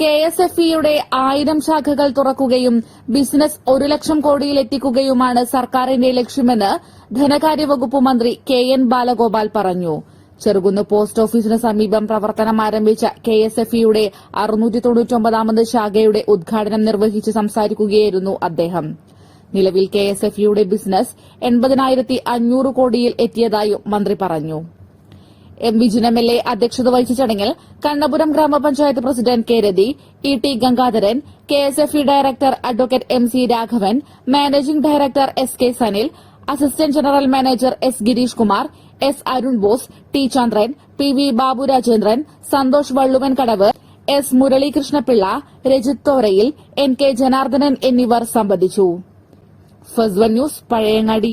K S F ഇയുടെ ആയിരം ശാഖകൾ തുറക്കുകയും ബിസിനസ് ഒരു ലക്ഷം കോടിയിലെത്തിക്കുകയുമാണ് സർക്കാരിന്റെ ലക്ഷ്യമെന്ന് ധനകാര്യ വകുപ്പ് മന്ത്രി കെ എൻ ബാലഗോപാൽ പറഞ്ഞു. ചെറുകുന്ന് പോസ്റ്റ് ഓഫീസിന് സമീപം പ്രവർത്തനം ആരംഭിച്ച കെ എസ് എഫ് ഇയുടെ അറുന്നൂറ്റി തൊണ്ണൂറ്റൊമ്പതാമത് ശാഖയുടെ ഉദ്ഘാടനം നിർവഹിച്ച് സംസാരിക്കുകയായിരുന്നു അദ്ദേഹം. നിലവിൽ കെ എസ് എഫ് ഇയുടെ ബിസിനസ് എൺപതിനായിരത്തി അഞ്ഞൂറ് കോടിയിൽ എത്തിയതായും മന്ത്രി പറഞ്ഞു. M V Jin M L A അധ്യക്ഷത വഹിച്ച ചടങ്ങിൽ കണ്ണപുരം ഗ്രാമപഞ്ചായത്ത് president K Rathi E T Gangadharan K S F E director advocate M C Raghavan managing director S K Sanil assistant general manager S Girish Kumar S Arun Bose T Chandran P V Babu Rajendran Santhosh Valluvan Kadavu S Muralikrishnapillai Rajith Thorayil N K Janardhanan എന്നിവർ സംബന്ധിച്ചു. ഫസ്വൻ news Pazhayangadi.